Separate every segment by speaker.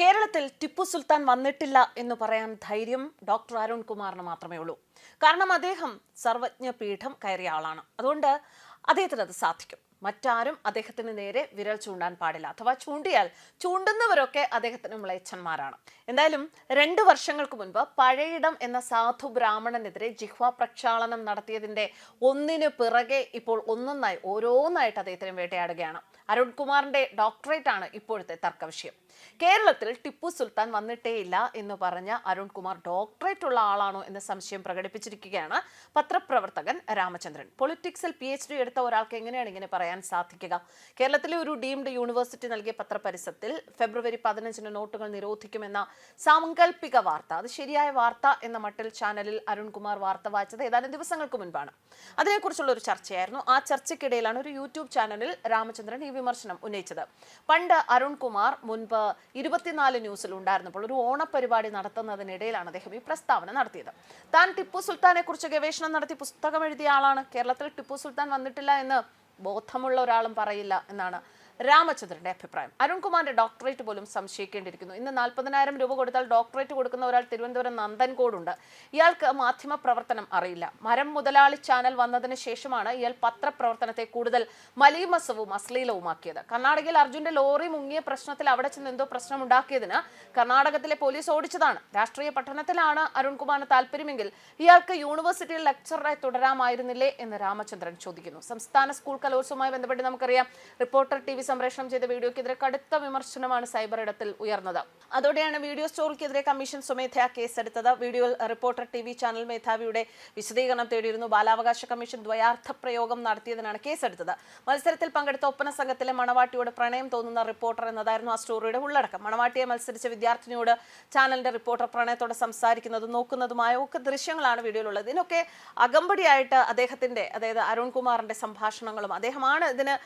Speaker 1: കേരളത്തിൽ ടിപ്പു സുൽത്താൻ വന്നിട്ടില്ല എന്ന് പറയാൻ ധൈര്യം ഡോക്ടർ അരുൺ കുമാറിന് മാത്രമേ ഉള്ളൂ. കാരണം അദ്ദേഹം സർവജ്ഞ പീഠം കയറിയ ആളാണ്. അതുകൊണ്ട് അദ്ദേഹത്തിന് അത് സാധിക്കും. മറ്റാരും അദ്ദേഹത്തിന് നേരെ വിരൽ ചൂണ്ടാൻ പാടില്ല. അഥവാ ചൂണ്ടിയാൽ ചൂണ്ടുന്നവരൊക്കെ അദ്ദേഹത്തിന് മ്ലേച്ഛന്മാരാണ് എന്തായാലും രണ്ട് വർഷങ്ങൾക്ക് മുൻപ് പഴയിടം എന്ന സാധു ബ്രാഹ്മണനെതിരെ ജിഹ്വ പ്രക്ഷാളനം നടത്തിയതിന്റെ ഒന്നിന് പിറകെ ഇപ്പോൾ ഒന്നൊന്നായി ഓരോന്നായിട്ട് അദ്ദേഹത്തിന് വേട്ടയാടുകയാണ്. അരുൺകുമാറിന്റെ ഡോക്ടറേറ്റ് ആണ് ഇപ്പോഴത്തെ തർക്കവിഷയം. കേരളത്തിൽ ടിപ്പു സുൽത്താൻ വന്നിട്ടേയില്ല എന്ന് പറഞ്ഞ അരുൺകുമാർ ഡോക്ടറേറ്റ് ഉള്ള ആളാണോ എന്ന സംശയം പ്രകടിപ്പിച്ചിരിക്കുകയാണ് പത്രപ്രവർത്തകൻ രാമചന്ദ്രൻ. പൊളിറ്റിക്സിൽ പി എച്ച് ഡി എടുത്ത ഒരാൾക്ക് എങ്ങനെയാണ് ഇങ്ങനെ പറയാൻ സാധിക്കുക. കേരളത്തിലെ ഒരു ഡീംഡ് യൂണിവേഴ്സിറ്റി നൽകിയ പത്രപരിസരത്തിൽ ഫെബ്രുവരി പതിനഞ്ചിന് നോട്ടുകൾ നിരോധിക്കുമെന്ന സാങ്കല്പിക വാർത്ത അത് ശരിയായ വാർത്ത എന്ന മട്ടിൽ ചാനലിൽ അരുൺകുമാർ വാർത്ത വായിച്ചത് ഏതാനും ദിവസങ്ങൾക്ക് മുൻപാണ്. അതിനെക്കുറിച്ചുള്ള ഒരു ചർച്ചയായിരുന്നു. ആ ചർച്ചയ്ക്കിടയിലാണ് ഒരു യൂട്യൂബ് ചാനലിൽ രാമചന്ദ്രൻ ഈ വിമർശനം ഉന്നയിച്ചത്. പണ്ട് അരുൺകുമാർ മുൻപ് ഇരുപത്തിനാല് ന്യൂസിൽ ഉണ്ടായിരുന്നപ്പോൾ ഒരു ഓണപരിപാടി നടത്തുന്നതിനിടയിലാണ് അദ്ദേഹം ഈ പ്രസ്താവന നടത്തിയത്. താൻ ടിപ്പു സുൽത്താനെ കുറിച്ച് ഗവേഷണം നടത്തി പുസ്തകം എഴുതിയ ആളാണ്. കേരളത്തിൽ ടിപ്പു സുൽത്താൻ വന്നിട്ടില്ല എന്ന് ബോധമുള്ള ഒരാളും പറയില്ല എന്നാണ് രാമചന്ദ്രന്റെ അഭിപ്രായം. അരുൺകുമാറിന്റെ ഡോക്ടറേറ്റ് പോലും സംശയിക്കേണ്ടിയിരിക്കുന്നു. ഇന്ന് നാൽപ്പതിനായിരം രൂപ കൊടുത്താൽ ഡോക്ടറേറ്റ് കൊടുക്കുന്ന ഒരാൾ തിരുവനന്തപുരം നന്ദൻകോടുണ്ട്. ഇയാൾക്ക് മാധ്യമ പ്രവർത്തനം അറിയില്ല. മരം മുതലാളി ചാനൽ വന്നതിന് ശേഷമാണ് ഇയാൾ പത്രപ്രവർത്തനത്തെ കൂടുതൽ മലീമസവും അശ്ലീലവുമാക്കിയത്. കർണാടകയിൽ അർജുന്റെ ലോറി മുങ്ങിയ പ്രശ്നത്തിൽ അവിടെ ചെന്ന് എന്തോ പ്രശ്നം ഉണ്ടാക്കിയതിന് കർണാടകത്തിലെ പോലീസ് ഓടിച്ചതാണ്. രാഷ്ട്രീയ പഠനത്തിലാണ് അരുൺകുമാറിന് താല്പര്യമെങ്കിൽ ഇയാൾക്ക് യൂണിവേഴ്സിറ്റിയിൽ ലെക്ചറായി തുടരാമായിരുന്നില്ലേ എന്ന് രാമചന്ദ്രൻ ചോദിക്കുന്നു. സംസ്ഥാന സ്കൂൾ കലോത്സവവുമായി ബന്ധപ്പെട്ട് നമുക്കറിയാം. റിപ്പോർട്ടർ ടി വി സംപ്രേഷണം ചെയ്ത വീഡിയോക്കെതിരെ കടുത്ത വിമർശനമാണ് സൈബർ ഇടത്തിൽ ഉയർന്നത്. അതോടെയാണ് വീഡിയോ സ്റ്റോറിക്കെതിരെ കമ്മീഷൻ സ്വമേധയാ കേസെടുത്തത്. വീഡിയോയിൽ റിപ്പോർട്ടർ ടി വി ചാനൽ മേധാവിയുടെ വിശദീകരണം തേടിയിരുന്നു. ബാലാവകാശ കമ്മീഷൻ ദ്വയാർത്ഥ പ്രയോഗം നടത്തിയതിനാണ് കേസെടുത്തത്. മത്സരത്തിൽ പങ്കെടുത്ത ഒപ്പന സംഘത്തിലെ മണവാട്ടിയോട് പ്രണയം തോന്നുന്ന റിപ്പോർട്ടർ എന്നതായിരുന്നു ആ സ്റ്റോറിയുടെ ഉള്ളടക്കം. മണവാട്ടിയെ മത്സരിച്ച വിദ്യാർത്ഥിനിയോട് ചാനലിന്റെ റിപ്പോർട്ടർ പ്രണയത്തോടെ സംസാരിക്കുന്നതും നോക്കുന്നതുമായ ഒക്കെ ദൃശ്യങ്ങളാണ് വീഡിയോയിലുള്ളത്. ഇതിനൊക്കെ അകമ്പടിയായിട്ട് അദ്ദേഹത്തിന്റെ അതായത് അരുൺകുമാറിന്റെ സംഭാഷണങ്ങളും അദ്ദേഹമാണ് ഇതിന്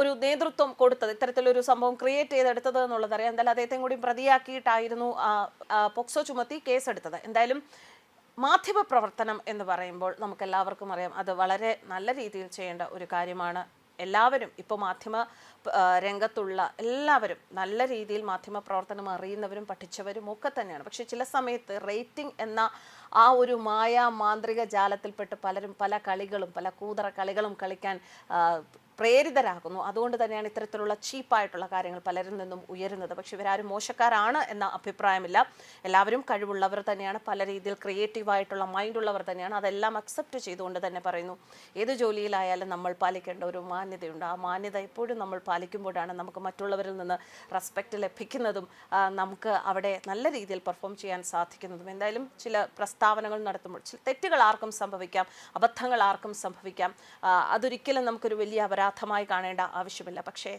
Speaker 1: ഒരു നേതൃത്വം കൊടുത്തത്. ഇത്തരത്തിലൊരു സംഭവം ക്രിയേറ്റ് ചെയ്തെടുത്തത് എന്നുള്ളത് അറിയാം. എന്തായാലും അദ്ദേഹത്തെയും കൂടി പ്രതിയാക്കിയിട്ടായിരുന്നു പോക്സോ ചുമത്തി കേസെടുത്തത്. എന്തായാലും മാധ്യമ പ്രവർത്തനം എന്ന് പറയുമ്പോൾ നമുക്ക് എല്ലാവർക്കും അറിയാം അത് വളരെ നല്ല രീതിയിൽ ചെയ്യേണ്ട ഒരു കാര്യമാണ്. എല്ലാവരും ഇപ്പോൾ മാധ്യമ രംഗത്തുള്ള എല്ലാവരും നല്ല രീതിയിൽ മാധ്യമ പ്രവർത്തനം അറിയുന്നവരും പഠിച്ചവരും ഒക്കെ തന്നെയാണ്. പക്ഷേ ചില സമയത്ത് റേറ്റിംഗ് എന്ന ആ ഒരു മായാ മാന്ത്രിക ജാലത്തിൽപ്പെട്ട് പലരും പല കളികളും പല കൂതറ കളികളും കളിക്കാൻ പ്രേരിതരാകുന്നു. അതുകൊണ്ട് തന്നെയാണ് ഇത്തരത്തിലുള്ള ചീപ്പായിട്ടുള്ള കാര്യങ്ങൾ പലരിൽ നിന്നും ഉയരുന്നത്. പക്ഷെ ഇവരാരും മോശക്കാരാണ് എന്ന അഭിപ്രായമില്ല. എല്ലാവരും കഴിവുള്ളവർ തന്നെയാണ്. പല രീതിയിൽ ക്രിയേറ്റീവായിട്ടുള്ള മൈൻഡ് ഉള്ളവർ തന്നെയാണ്. അതെല്ലാം അക്സെപ്റ്റ് ചെയ്തുകൊണ്ട് തന്നെ പറയുന്നു. ഏത് ജോലിയിലായാലും നമ്മൾ പാലിക്കേണ്ട ഒരു മാന്യതയുണ്ട്. ആ മാന്യത എപ്പോഴും നമ്മൾ പാലിക്കുമ്പോഴാണ് നമുക്ക് മറ്റുള്ളവരിൽ നിന്ന് റെസ്പെക്റ്റ് ലഭിക്കുന്നതും നമുക്ക് അവിടെ നല്ല രീതിയിൽ പെർഫോം ചെയ്യാൻ സാധിക്കുന്നതും. എന്തായാലും ചില പ്രസ്താവനകൾ നടത്തുമ്പോൾ ചില തെറ്റുകൾ ആർക്കും സംഭവിക്കാം അബദ്ധങ്ങൾ ആർക്കും സംഭവിക്കാം. അതൊരിക്കലും നമുക്കൊരു വലിയ അപരാധമായി കാണേണ്ട ആവശ്യമില്ല പക്ഷേ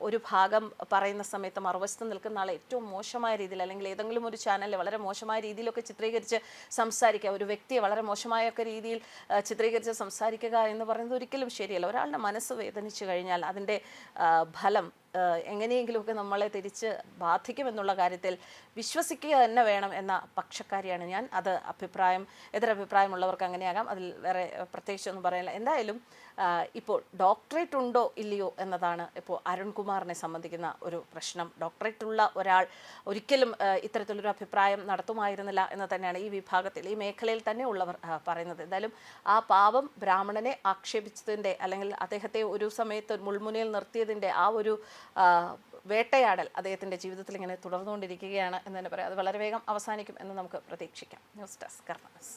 Speaker 1: ഒരു ഭാഗം പറയുന്ന സമയത്ത് മറുവശത്ത് നിൽക്കുന്ന ആൾ ഏറ്റവും മോശമായ രീതിയിൽ അല്ലെങ്കിൽ ഏതെങ്കിലും ഒരു ചാനലിൽ വളരെ മോശമായ രീതിയിലൊക്കെ ചിത്രീകരിച്ച് സംസാരിക്കുക ഒരു വ്യക്തിയെ വളരെ മോശമായൊക്കെ രീതിയിൽ ചിത്രീകരിച്ച് സംസാരിക്കുക എന്ന് പറയുന്നത് ഒരിക്കലും ശരിയല്ല ഒരാളുടെ മനസ്സ് വേദനിച്ചു കഴിഞ്ഞാൽ അതിന്റെ ഫലം എങ്ങനെയെങ്കിലുമൊക്കെ നമ്മളെ തിരിച്ച് ബാധിക്കുമെന്നുള്ള കാര്യത്തിൽ വിശ്വസിക്കുക തന്നെ വേണം എന്ന പക്ഷക്കാരിയാണ് ഞാൻ അത് അഭിപ്രായം എതിരഭിപ്രായമുള്ളവർക്ക് അങ്ങനെയാകാം അതിൽ വേറെ പ്രത്യേകിച്ചൊന്നും പറയാനില്ല എന്തായാലും ഇപ്പോൾ ഡോക്ടറേറ്റ് ഉണ്ടോ ഇല്ലയോ എന്നതാണ് ഇപ്പോൾ അരുൺകുമാറിനെ സംബന്ധിക്കുന്ന ഒരു പ്രശ്നം. ഡോക്ടറേറ്റ് ഉള്ള ഒരാൾ ഒരിക്കലും ഇത്തരത്തിലൊരു അഭിപ്രായം നടത്തുമായിരുന്നില്ല എന്ന് തന്നെയാണ് ഈ വിഭാഗത്തിൽ ഈ മേഖലയിൽ തന്നെ ഉള്ളവർ പറയുന്നത്. എന്തായാലും ആ പാവം ബ്രാഹ്മണനെ ആക്ഷേപിച്ചതിന്റെ അല്ലെങ്കിൽ അദ്ദേഹത്തെ ഒരു സമയത്ത് മുൾമുനയിൽ നിർത്തിയതിന്റെ ആ ഒരു വേട്ടയാടൽ അദ്ദേഹത്തിന്റെ ജീവിതത്തിൽ ഇങ്ങനെ തുടർന്നുകൊണ്ടിരിക്കുകയാണ് എന്ന് തന്നെ പറയാം. അത് വളരെ വേഗം അവസാനിക്കും എന്ന് നമുക്ക് പ്രതീക്ഷിക്കാം. News desk കർണസ്